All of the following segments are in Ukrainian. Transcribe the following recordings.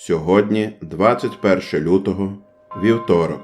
Сьогодні 21 лютого, вівторок.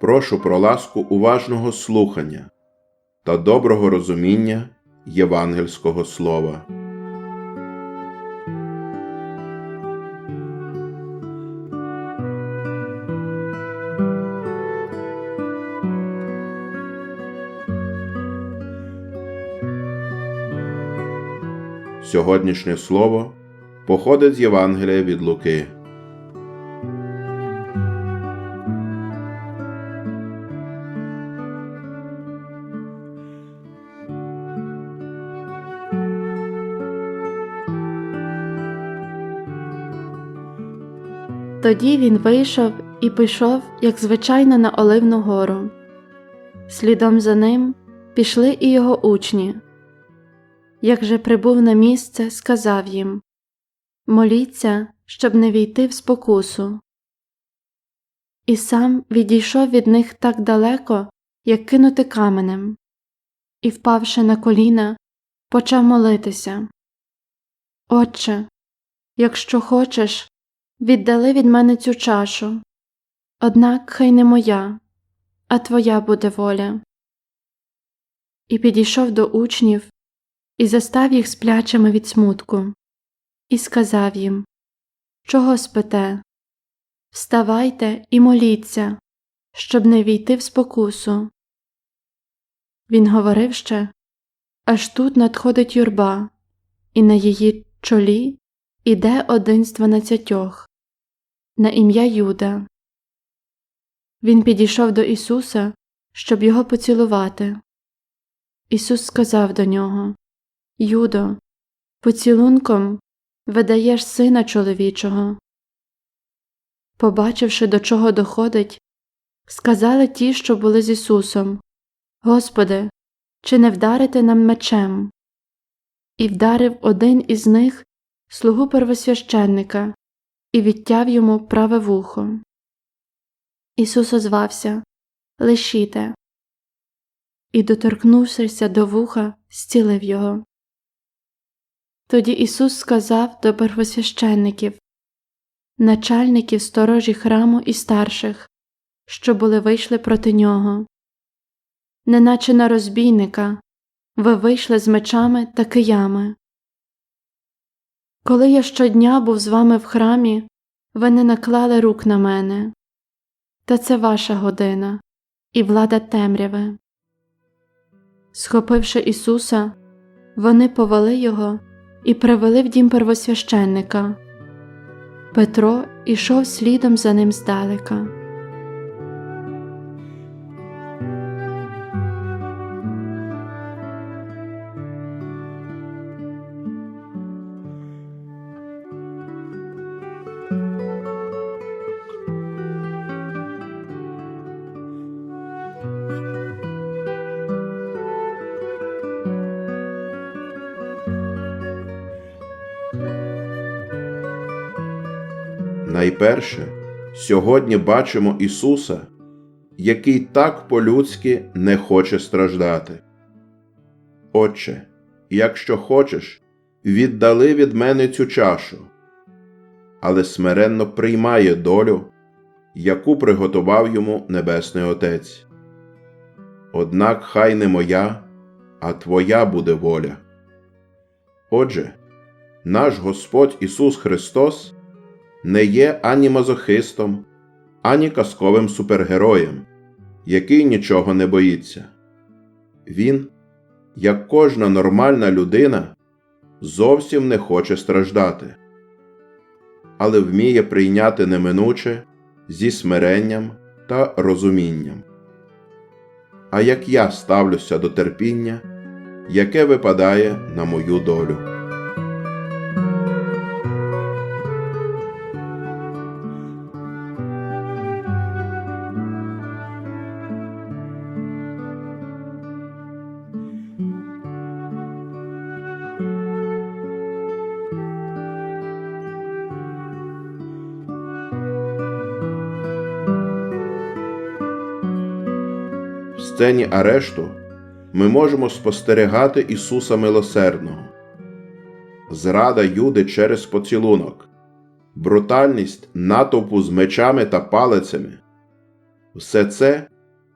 Прошу про ласку уважного слухання та доброго розуміння євангельського слова. Сьогоднішнє слово походить з Євангелія від Луки. Тоді він вийшов і пішов, як звичайно, на Оливну гору. Слідом за ним пішли і його учні. Як же прибув на місце, сказав їм Моліться, щоб не війти в спокусу. І сам відійшов від них так далеко, як кинути каменем, і, впавши на коліна, почав молитися. Отче, якщо хочеш, віддали від мене цю чашу, однак хай не моя, а твоя буде воля. І підійшов до учнів і застав їх сплячими від смутку, і сказав їм Чого спите? Вставайте і моліться, щоб не війти в спокусу. Він говорив ще, аж тут надходить юрба, і на її чолі іде один з дванадцятьох, на ім'я Юда. Він підійшов до Ісуса, щоб його поцілувати. Ісус сказав до нього Юдо, поцілунком видаєш сина чоловічого. Побачивши, до чого доходить, сказали ті, що були з Ісусом Господи, чи не вдарити нам мечем? І вдарив один із них слугу первосвященника і відтяв йому праве вухо. Ісус озвався Лишіте. І, доторкнувшися до вуха, зцілив його. Тоді Ісус сказав до первосвященників, начальників сторожі храму і старших, що були вийшли проти нього. Неначе на розбійника ви вийшли з мечами та киями. Коли я щодня був з вами в храмі, ви не наклали рук на мене. Та це ваша година і влада темряви. Схопивши Ісуса, вони повели його і привели в дім первосвященника. Петро ішов слідом за ним здалека. Найперше, сьогодні бачимо Ісуса, який так по-людськи не хоче страждати. Отче, якщо хочеш, віддали від мене цю чашу, але смиренно приймає долю, яку приготував йому Небесний Отець. Однак хай не моя, а Твоя буде воля. Отже, наш Господь Ісус Христос не є ані мазохистом, ані казковим супергероєм, який нічого не боїться. Він, як кожна нормальна людина, зовсім не хоче страждати, але вміє прийняти неминуче зі смиренням та розумінням. А як я ставлюся до терпіння, яке випадає на мою долю. Сцені арешту ми можемо спостерігати Ісуса Милосердного, зрада Юди через поцілунок, брутальність натовпу з мечами та палицями. Все це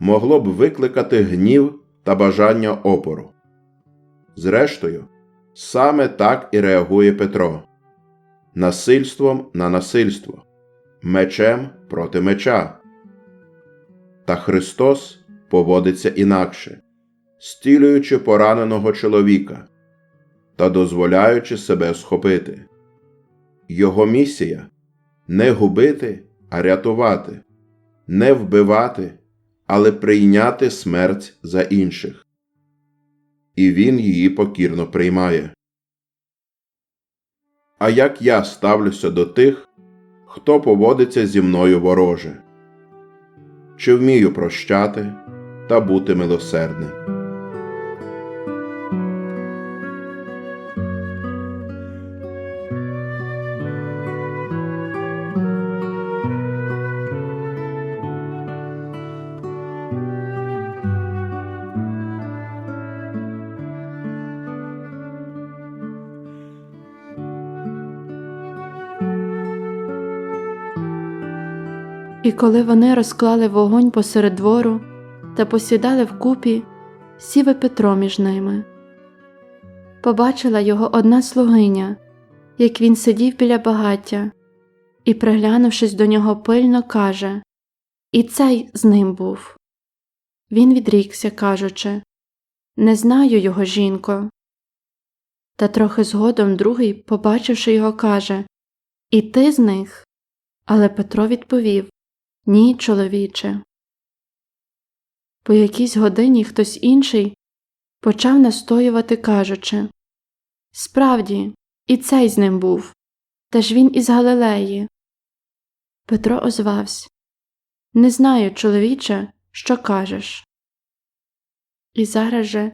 могло б викликати гнів та бажання опору. Зрештою, саме так і реагує Петро насильством на насильство, мечем проти меча. Та Христос поводиться інакше, стілюючи пораненого чоловіка та дозволяючи себе схопити. Його місія не губити, а рятувати, не вбивати, але прийняти смерть за інших. І він її покірно приймає. А як я ставлюся до тих, хто поводиться зі мною вороже? Чи вмію прощати та бути милосердним? І коли вони розклали вогонь посеред двору та посідали вкупі, сів і Петро між ними. Побачила його одна слугиня, як він сидів біля багаття, і, приглянувшись до нього пильно, каже І цей з ним був. Він відрікся, кажучи Не знаю його, жінко. Та трохи згодом другий, побачивши його, каже І ти з них? Але Петро відповів ні, чоловіче. По якійсь годині хтось інший почав настоювати, кажучи Справді, і цей з ним був, та ж він із Галилеї. Петро озвався Не знаю, чоловіче, що кажеш. І зараз же,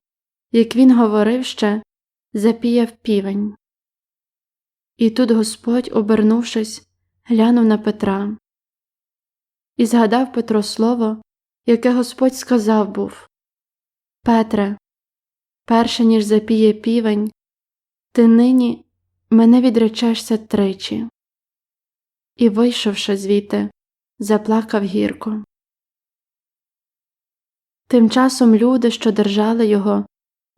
як він говорив ще, запіяв півень. І тут Господь, обернувшись, глянув на Петра. І згадав Петро слово, яке Господь сказав був Петре, перше ніж запіє півень, ти нині мене відречешся тричі. І, вийшовши звідти, заплакав гірко. Тим часом люди, що держали його,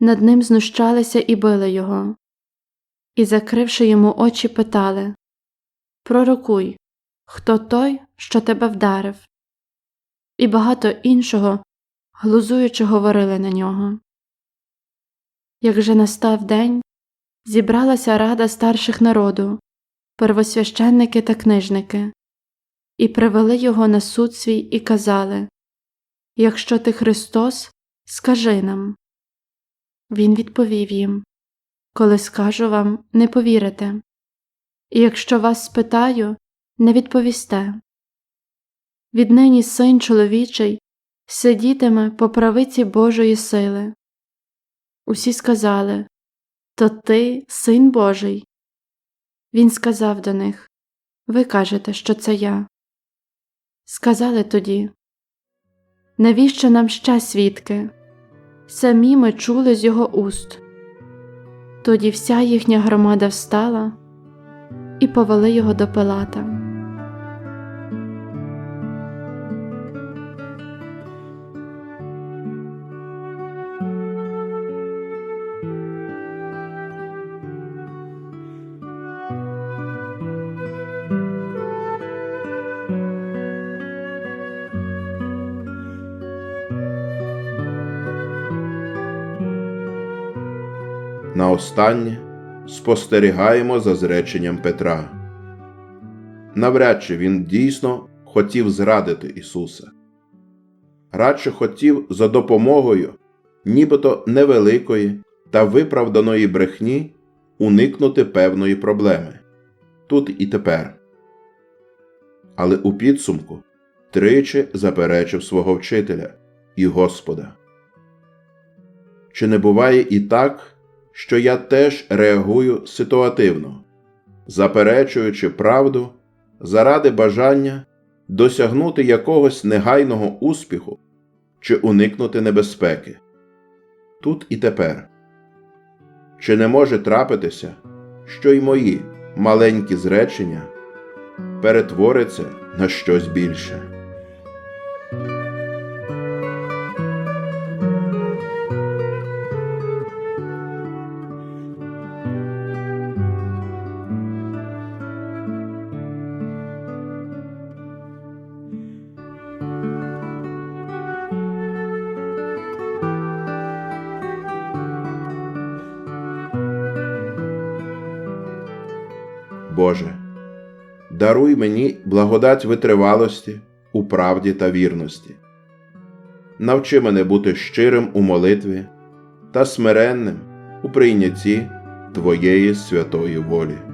над ним знущалися і били його, і, закривши йому очі, питали Пророкуй, хто той, що тебе вдарив, і багато іншого, глузуючи, говорили на нього. Як же настав день, зібралася рада старших народу, первосвященники та книжники, і привели його на суд свій і казали Якщо ти Христос, скажи нам. Він відповів їм Коли скажу вам, не повірите, і якщо вас спитаю, не відповісте. Віднині син чоловічий сидітиме по правиці Божої сили. Усі сказали То ти, син Божий. Він сказав до них Ви кажете, що це я. Сказали тоді Навіщо нам ще свідки? Самі ми чули з його уст. Тоді вся їхня громада встала і повели його до Пилата. На останнє спостерігаємо за зреченням Петра. Навряд чи він дійсно хотів зрадити Ісуса, радше хотів за допомогою нібито невеликої та виправданої брехні уникнути певної проблеми тут і тепер. Але у підсумку тричі заперечив свого вчителя і Господа. Чи не буває і так, що я теж реагую ситуативно, заперечуючи правду заради бажання досягнути якогось негайного успіху чи уникнути небезпеки тут і тепер. Чи не може трапитися, що й мої маленькі зречення перетворяться на щось більше? Боже, даруй мені благодать витривалості у правді та вірності. Навчи мене бути щирим у молитві та смиренним у прийнятті Твоєї святої волі.